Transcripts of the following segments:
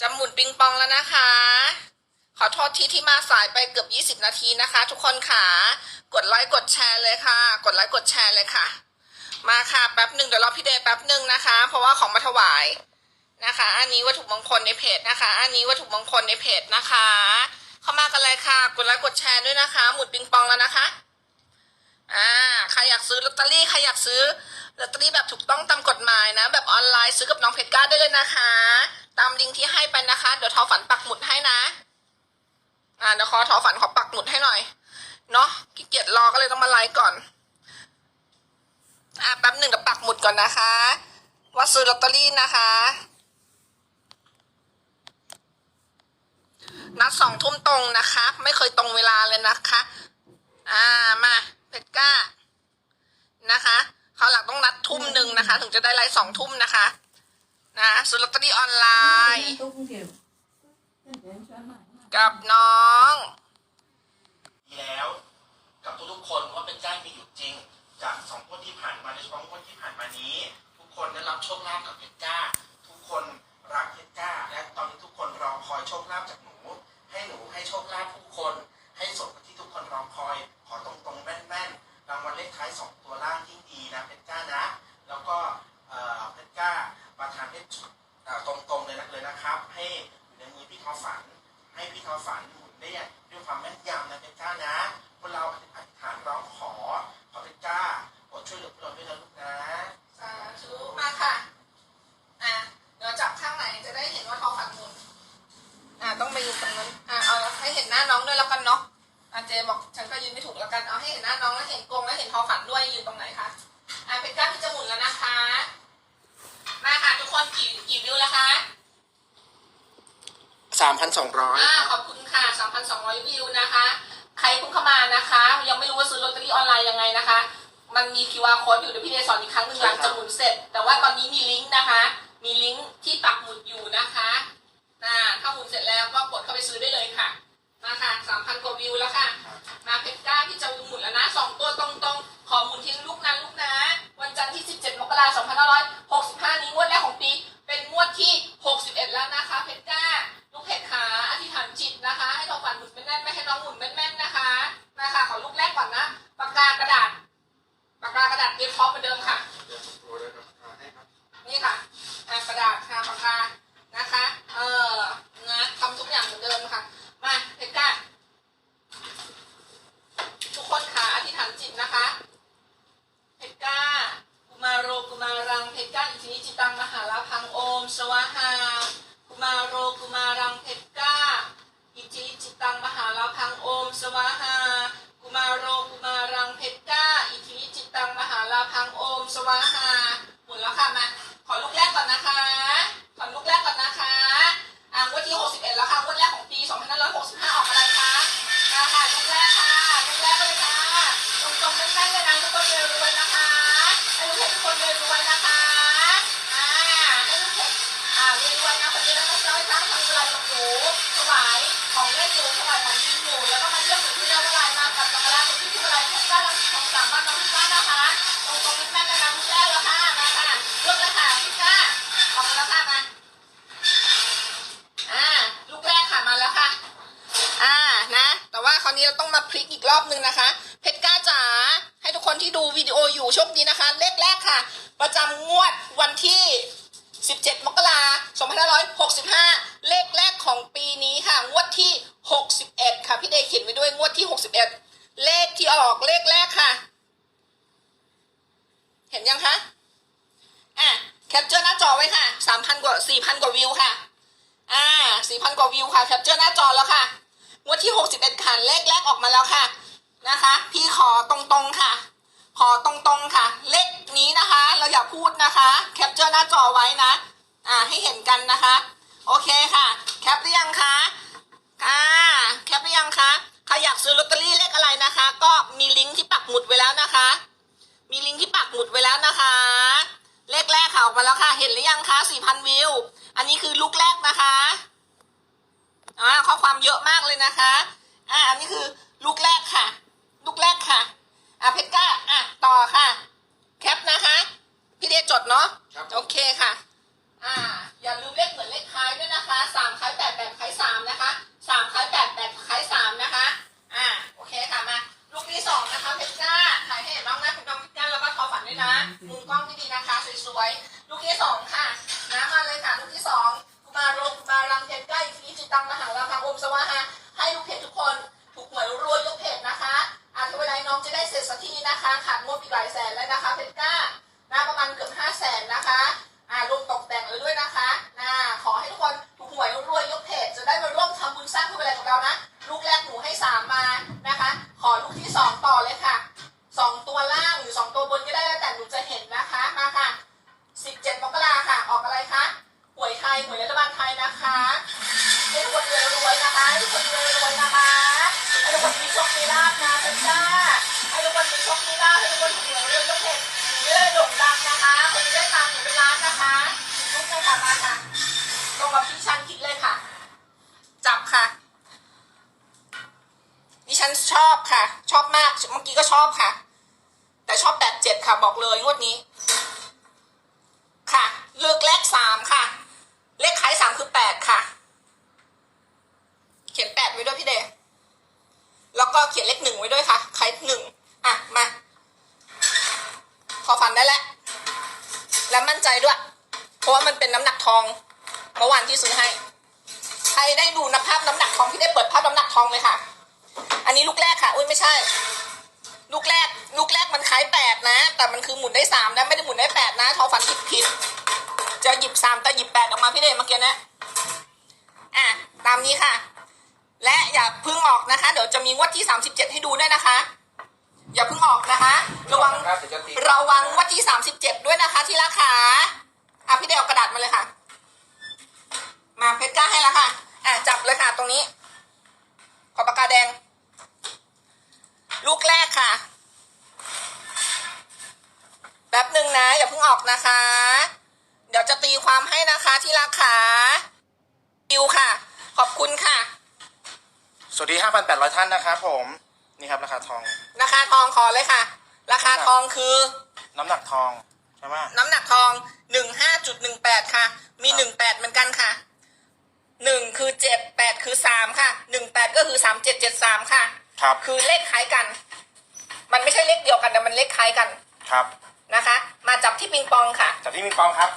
จะหมุนปิงปองแล้วนะคะ ขอโทษที่ที่มาสายไปเกือบ 20 นาทีนะคะ ทุกคนค่ะ กดไลค์กดแชร์เลยค่ะ กดไลค์กดแชร์เลยค่ะ มาค่ะแป๊บหนึ่งเดี๋ยวรอพี่เดย์แป๊บหนึ่งนะคะ เพราะว่าของมาถวายนะคะ อันนี้วัตถุมงคลในเพจนะคะ อันนี้วัตถุมงคลในเพจนะคะ เข้ามากันเลยค่ะ กดไลค์กดแชร์ด้วยนะคะ หมุนปิงปองแล้วนะคะ อ่า ใครอยากซื้อลอตเตอรี่ ใครอยากซื้อ ลอตเตอรี่แบบถูกต้องตามกฎหมายนะ แบบออนไลน์ซื้อกับน้องเพชรก้าได้เลยนะคะ ตามลิงก์ที่ให้ไปนะคะ เดี๋ยวทอฝันปักหมุดให้นะ อ่าเดี๋ยวขอทอฝันขอปักหมุดให้หน่อย เนาะขี้เกียจรอก็เลยต้องมาไลฟ์ก่อน อ่าแป๊บหนึ่งเดี๋ยวปักหมุดก่อนนะคะ ว่าซื้อลอตเตอรี่นะคะนัดสองทุ่มตรงนะคะ ไม่เคยตรงเวลาเลยนะคะ อ่ามาเพชรก้านะคะ เขาวหลังต้องนัดทุ่มหนึ่งนะคะ ถึงจะได้ไลฟ์สองทุ่มนะคะ นะซื้อลตรีออนไลน์ กับน้องแล้วกับทุกๆคนว่าเป็นเจ้ามีอยู่จริง จากสองงวดที่ผ่านมาโดยเฉพาะงวดที่ผ่านมานี้ ทุกคนได้รับโชคลาภกับเพชรจ้า ทุกคนรักเพชรจ้า และตอนนี้ทุกคนรอคอยโชคลาภจากหนู ให้หนูให้โชคลาภทุกคน ให้สมกับที่ทุกคนรอคอย ขอตรงๆแม่นๆรางวัลเลขท้ายสองตัวล่างที่ นะเพชรจ้านะ แล้วก็เอ่อเพชรจ้าประธานเพชรตรงๆเลยนะเลยนะครับ ให้อยู่ในมือพี่ทอฝัน ให้พี่ทอฝันหมุนได้ด้วยความแม่นยำนะเพชรจ้านะพวกเราอธิษฐานร้องขอขอเพชรจ้าโปรดช่วยเหลือพวกเราด้วยนะลูกนะสาธุมาค่ะอะเดี๋ยวจับข้างไหนจะได้เห็นว่าทอฝันหมุนอะต้องไปอยู่ตรงนั้นอะเอาให้เห็นหน้าน้องด้วยแล้วกันเนาะอะเจบอกฉันก็ยืนไม่ถูกแล้วกันเอาให้เห็นหน้าน้องแล้วเห็นกรงแล้วเห็นทอฝันด้วยยืนตรงไหนคะ 2,200อขอบคุณค่ะ 2,200 วิวนะคะ ใครเพิ่งเข้ามานะคะ ยังไม่รู้ว่าซื้อลอตเตอรี่ออนไลน์ยังไงนะคะ มันมี QR โค้ดอยู่เดี๋ยวพี่เดชสอนอีกครั้งหนึ่งหลังจากหมุนเสร็จ แต่ว่าตอนนี้มีลิงก์นะคะ มีลิงก์ที่ปักหมุดอยู่นะคะ น่าถ้าหมุนเสร็จแล้วก็กดเข้าไปซื้อได้เลยค่ะ ค่ะอ่ากระดาษค่ะปากกา จำงวดวันที่ 17 มกราคม 2565 เลขแรกของปีนี้ค่ะ งวดที่ 61 ค่ะ พี่เดย์เขียนไว้ด้วยงวดที่ 61 เลขที่ออกเลขแรกค่ะ เห็นยังคะ อะ แคปเจอร์หน้าจอไว้ค่ะ 3,000 กว่า 4,000 กว่าวิวค่ะ อ่า 4,000 กว่าวิวค่ะ แคปเจอร์หน้าจอแล้วค่ะ งวดที่ 61ค่ะเลขแรกออกมาแล้วค่ะ นะคะ พี่ขอตรงๆค่ะ ขอตรงๆค่ะ เลขนี้นะคะ เราอย่าพูดนะคะ แคปเจอร์หน้าจอไว้นะ อ่า ให้เห็นกันนะคะ โอเคค่ะ แคปหรือยังคะอ่าแคปหรือยังคะใครอยากซื้อลอตเตอรี่เลขอะไรนะคะ ก็มีลิงก์ที่ปักหมุดไว้แล้วนะคะ มีลิงก์ที่ปักหมุดไว้แล้วนะคะ เลขแรกค่ะออกมาแล้วค่ะ เห็นหรือยังคะ4,000วิว อันนี้คือลูกแรกนะคะอ่าข้อความเยอะมากเลยนะคะ อ่าอันนี้คือลูกแรกค่ะลูกแรกค่ะ อะเพชรก้าอะต่อค่ะ แคปนะคะ พี่เดียจดเนาะครับโอเคค่ะ อ่า อย่าลืมเลขเหมือนเลขท้ายด้วยนะคะสามคล้ายแปดแปดคล้ายสามนะคะสามคล้ายแปดแปดคล้ายสามนะคะ อ่าโอเคค่ะมาลูกที่สองนะคะเพชรก้าถ่ายให้เห็นน้องหน้าคุณน้องเพชรก้าแล้วก็ทอฝันด้วยนะมุมกล้องที่ดีนะคะสวยๆลูกที่สองค่ะ นะคะเพชรก้านะประมาณเกือบห้าแสนนะคะอ่ารวมตกแต่งเลยด้วยนะคะนะขอให้ทุกคนถูกหวยรวยยกเพจจะได้มาร่วมทำบุญสร้างเพื่ออะไรกับเรานะ ลูกแรกหนูให้สามมานะคะ ขอลูกที่สองต่อเลยค่ะสองตัวล่างหรือสองตัวบนก็ได้แล้วแต่หนูจะเห็นนะคะมาค่ะ17มกราค่ะ ออกอะไรคะหวยไทยหวยรัฐบาลไทยนะคะให้ทุกคนรวยๆนะคะให้ทุกคนรวยๆนะคะให้ทุกคนมีโชคมีลาภนะเพรจ้าให้ทุกคนมีโชคมีลาภให้ทุกคนถูกหวยรวย กเห็นหนูจะได้โด่งดังนะคะ คนจะได้ตังค์หนูเป็นล้านนะคะลุกเลยค่ะมาค่ะตรงกับที่ฉันคิดเลยค่ะ จับค่ะ ดิฉันชอบค่ะ ชอบมาก เมื่อกี้ก็ชอบค่ะ แต่ชอบแปดเจ็ดค่ะ บอกเลยงวดนี้ ค่ะ เลือกเลขสามค่ะ เลขท้ายสามคือแปดค่ะ เขียนแปดไว้ด้วยพี่เดแล้วก็เขียนเลขหนึ่งไว้ด้วยค่ะใครหนึ่ง พอฟันได้แล้วและมั่นใจด้วย เพราะว่ามันเป็นน้ำหนักทองเมื่อวานที่ซื้อให้ ใครได้ดูนะภาพน้ำหนักทองพี่ได้เปิดภาพน้ำหนักทองเลยค่ะ อันนี้ลูกแรกค่ะ อุ้ยไม่ใช่ ลูกแรก ลูกแรกมันคล้ายแปดนะ แต่มันคือหมุนได้สามนะไม่ได้หมุนได้แปดนะทอฟันผิดผิดจะหยิบสามแต่หยิบแปดออกมาพี่เดชเมื่อกี้นะอะตามนี้ค่ะ และอย่าเพึ่งออกนะคะ เดี๋ยวจะมีงวดที่สามสิบเจ็ดให้ดูด้วยนะคะ อย่าเพึ่งออกนะคะ ระวังครับเดี๋ยวจะตีระวังงวดที่สามสิบเจ็ดด้วยนะคะ ที่ราคาอะพี่เดชเอากระดาษมาเลยค่ะ มาเพชรกล้าให้แล้วค่ะอะจับเลยค่ะตรงนี้ ขอปากกาแดง ลูกแรกค่ะแป๊บหนึ่งนะ อย่าเพิ่งออกนะคะ เดี๋ยวจะตีความให้นะคะที่ราคาดิวค่ะ ขอบคุณค่ะ สวัสดี 5,800 ท่านนะครับผม นี่ครับ ราคาทอง ราคาทองขอเลยค่ะ ราคาทองคือ น้ำหนักทองใช่ไหมน้ำหนักทองหนึ่งห้าจุดหนึ่งแปดค่ะ มีหนึ่งแปดเหมือนกันค่ะหนึ่งคือเจ็ดแปดคือสามค่ะหนึ่งแปดก็คือสามเจ็ดเจ็ดสามค่ะ ครับ คือเลขคล้ายกัน มันไม่ใช่เลขเดียวกันแต่มันเลขคล้ายกันครับ นะคะ มาจับที่ปิงปองค่ะ จากที่มีปองครับ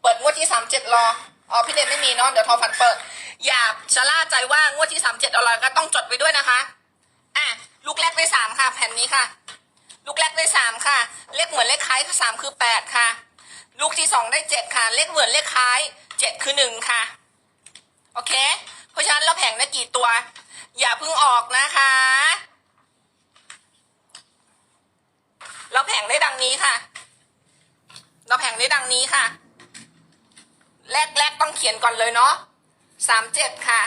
เปิดงวดที่สามเจ็ดรอ อ๋อพี่เดชไม่มีเนาะ เดี๋ยวทอฟันเปิด อย่าชะล่าใจว่างวดที่สามเจ็ดอะไรก็ต้องจดไว้ด้วยนะคะ อะลูกแรกได้สามค่ะ แผ่นนี้ค่ะ ลูกแรกได้สามค่ะ เลขเหมือนเลขคล้ายสามคือแปดค่ะ ลูกที่สองได้เจ็ดค่ะ เลขเหมือนเลขคล้ายเจ็ดคือหนึ่งค่ะ โอเค เพราะฉะนั้นเราแผงได้กี่ตัว อย่าเพิ่งออกนะคะ เราแผงได้ดังนี้ค่ะ เราแผงได้ดังนี้ค่ะ แรกแรกต้องเขียนก่อนเลยเนาะ สามเจ็ดค่ะ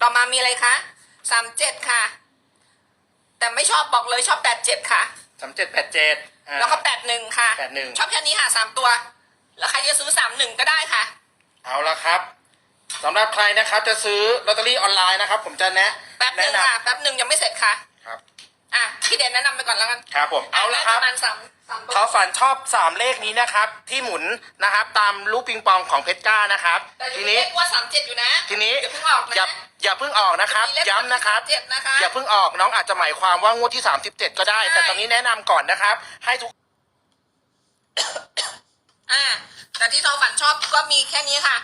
ต่อมามีอะไรคะสามเจ็ดค่ะ แต่ไม่ชอบบอกเลยชอบแปดเจ็ดค่ะ3787แล้วก็แปดหนึ่งค่ะ81ชอบแค่นี้ค่ะสามตัว แล้วใครจะซื้อสามหนึ่งก็ได้ค่ะ เอาละครับสำหรับใครนะครับ จะซื้อลอตเตอรี่ออนไลน์นะครับ ผมจะแนะแป๊บหนึ่แนะงนค่ะแป๊บหนึ่งยังไม่เสร็จค่ะำครับ อะพี่เด่นแนะนำไปก่อนแล้วกัน ครับผม เอาละครับประมาณสามสามตัว เขาฝันชอบ3เลขนี้นะครับ ที่หมุนนะครับ ตามลูกปิงปองของเพชรก้านะครับแต่ยังทีมีนี้เลขว่าสามเจ็ดอยู่นะทีนี้อย่าเพิ่งออกนะอย่าอย่าเพิ่งออกนะครับมีเลขย้ำนะครับเจ็ดนะคะอย่าเพิ่งออกน้องอาจจะหมายความว่างวดที่37ก็ได้ใช่แต่ตอนนี้แนะนำก่อนนะครับ ให้ทุกอ่าแต่ที่ทอฝันชอบก็มีแค่นี้ค่ะ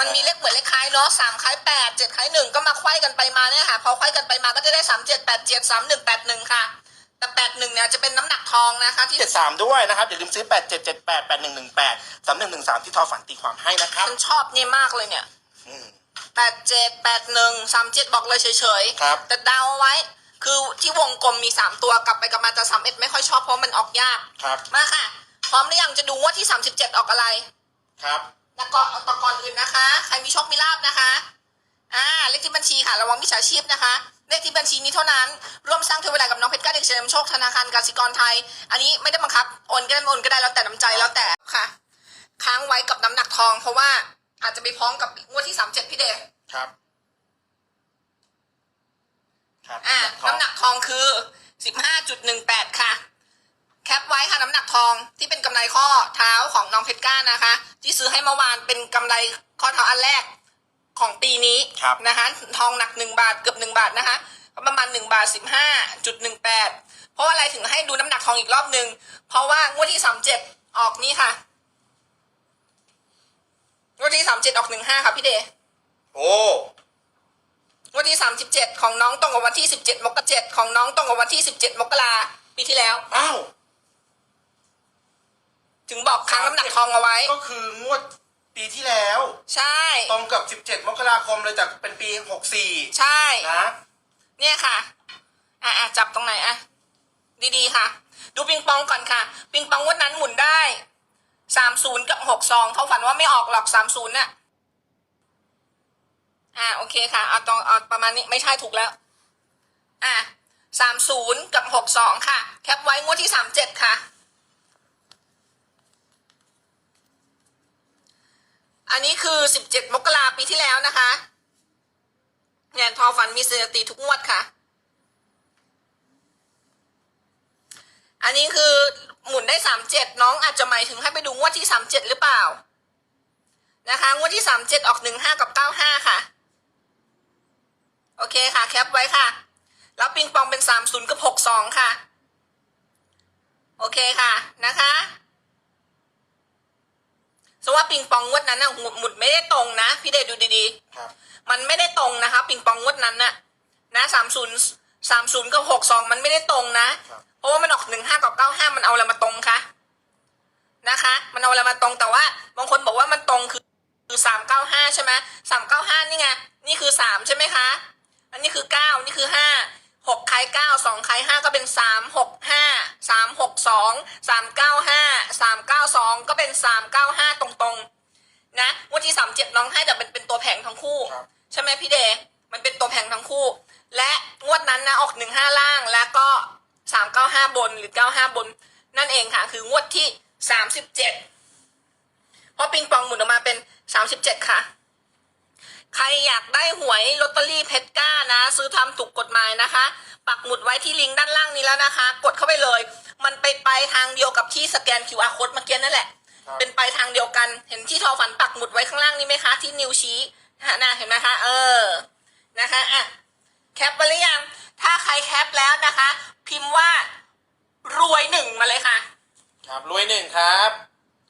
มันมีเลขเหมือนเลขคล้ายเนาะสามคล้ายแปดเจ็ดคล้ายหนึ่งก็มาไขว้กันไปมาเนี่ยค่ะ พอไขว้กันไปมาก็จะได้สามเจ็ดแปดเจ็ดสามหนึ่งแปดหนึ่งค่ะ แต่แปดหนึ่งเนี่ยจะเป็นน้ำหนักทองนะคะที่73ด้วยนะครับอย่าลืมซื้อ8778 8118 3113ที่ทอฝันตีความให้นะครับฉันชอบเนี่ยมากเลยเนี่ยอืม แปดเจ็ดแปดหนึ่งสามเจ็ดบอกเลยเฉยๆ ครับ แต่เดาไว้ คือที่วงกลมมีสามตัวกลับไปกลับมาแต่สามเอ็ดไม่ค่อยชอบเพราะมันออกยาก ครับมาค่ะ พร้อมหรือยังจะดูว่าที่สามสิบเจ็ดออกอะไร ครับแล้วก็ต่อก่อนอื่นนะคะ ใครมีโชคมีลาบนะคะ อ่า เลขที่บัญชีค่ะ ระวังมิจฉาชีพนะคะ เลขที่บัญชีนี้เท่านั้น ร่วมสร้างเทวดากับน้องเพชรก้าเด็กเฉลิมโชคธนาคารกสิกรไทย อันนี้ไม่ได้บังคับโอนก็ได้ไม่โอนก็ได้แล้วแต่น้ำใจแล้วแต่ค่ะ ค้างไว้กับน้ำหนักทอง เพราะว่าอาจจะไปพ้องกับงวดที่สามเจ็ดพี่เดชครับ ครับอ่าน้ำหนักทองคือสิบห้าจุดหนึ่งแปดค่ะ แคปไว้ค่ะน้ำหนักทองที่เป็นกำไรข้อเท้าของน้องเพชรก้านะคะ ที่ซื้อให้เมื่อวานเป็นกำไรข้อเท้าอันแรก ของปีนี้ครับนะคะทองหนักหนึ่งบาทเกือบหนึ่งบาทนะคะก็ประมาณหนึ่งบาทสิบห้าจุดหนึ่งแปดเพราะอะไรถึงให้ดูน้ำหนักทองอีกรอบหนึ่งเพราะว่างวดที่สามเจ็ดออกนี่ค่ะงวดที่สามเจ็ดออกหนึ่งห้าค่ะพี่เดย์โอ้วันที่สามสิบเจ็ดของน้องตรงกับวันที่สิบเจ็ดมกราเจ็ดของน้องตรงกับวันที่สิบเจ็ดมกราปีที่แล้วอ้าวถึงบอกค้างน้ำหนักทองเอาไว้ ก็คืองวด ปีที่แล้ว ใช่ ตรงกับ 17 มกราคมเลยจากเป็นปี 64 ใช่ นะเนี่ยค่ะ อะอะจับตรงไหนอะ ดีๆค่ะ ดูปิงปองก่อนค่ะ ปิงปองวันนั้นหมุนได้สามศูนย์กับหกสองเขาฝันว่าไม่ออกหรอกสามศูนย์น่ะ อะโอเคค่ะ เอาตรงเอาประมาณนี้ไม่ใช่ถูกแล้ว อะสามศูนย์กับหกสองค่ะ แคปไว้งวดที่สามเจ็ดค่ะ อันนี้คือสิบเจ็ดมกราปีที่แล้วนะคะเนี่ยทอฝันมีสถิติทุกงวดค่ะ อันนี้คือหมุนได้สามเจ็ดน้องอาจจะหมายถึงให้ไปดูงวดที่สามเจ็ดหรือเปล่า นะคะงวดที่สามเจ็ดออกหนึ่งห้ากับเก้าห้าค่ะ โอเคค่ะ แคปไว้ค่ะ แล้วปิงปองเป็นสามศูนย์กับหกสองค่ะ โอเคค่ะนะคะ สว่าปิงปองงวดนั้นนะหมุดหมุดไม่ได้ตรงนะ พี่เดชดูดีๆครับมันไม่ได้ตรงนะคะปิงปองงวดนั้นน่ะนะสามศูนย์สามศูนย์กับหกสองมันไม่ได้ตรงนะ ครับ เพราะว่ามันออกหนึ่งห้ากับเก้าห้ามันเอาอะไรมาตรงคะนะคะ มันเอาอะไรมาตรงแต่ว่าบางคนบอกว่ามันตรงคือคือสามเก้าห้าใช่ไหมสามเก้าห้านี่ไงนี่คือสามใช่ไหมคะ อันนี้คือเก้านี่คือห้า หกใครเก้าสองใครห้าก็เป็นสามหกห้าสามหกสองสามเก้าห้าสามเก้าสองก็เป็นสามเก้าห้าตรงๆ นะงวดที่สามเจ็ดน้องให้แต่เป็นเป็นตัวแผงทั้งคู่ ครับ ใช่ไหมพี่เดย์มันเป็นตัวแผงทั้งคู่ และงวดนั้นนะออกหนึ่งห้าล่างแล้วก็สามเก้าห้าบนหรือเก้าห้าบน นั่นเองค่ะ คืองวดที่สามสิบเจ็ดเพราะปิงปองหมุนออกมาเป็นสามสิบเจ็ดค่ะ ใครอยากได้หวยลอตเตอรี่เพชรก้านะ ซื้อทำถูกกฎหมายนะคะ ปักหมุดไว้ที่ลิงก์ด้านล่างนี้แล้วนะคะ กดเข้าไปเลย มันไปไปทางเดียวกับที่สแกน QR code เมื่อกี้นั่นแหละครับเป็นไปทางเดียวกัน เห็นที่ทอฝันปักหมุดไว้ข้างล่างนี้ไหมคะ ที่นิ้วชี้ฮะน่ะเห็นไหมคะ เออ นะคะอะแคปไปหรือยัง ถ้าใครแคปแล้วนะคะ พิมพ์ว่ารวยหนึ่งมาเลยค่ะ ครับรวยหนึ่งครับ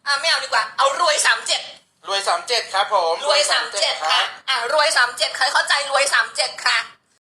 อะไม่เอาดีกว่า เอารวยสามเจ็ด รวย37ครับผมรวยสามเจ็ดคค่ะรับอะ รวยสามเจ็ดใครเข้าใจรวยสามเจ็ดค่ะ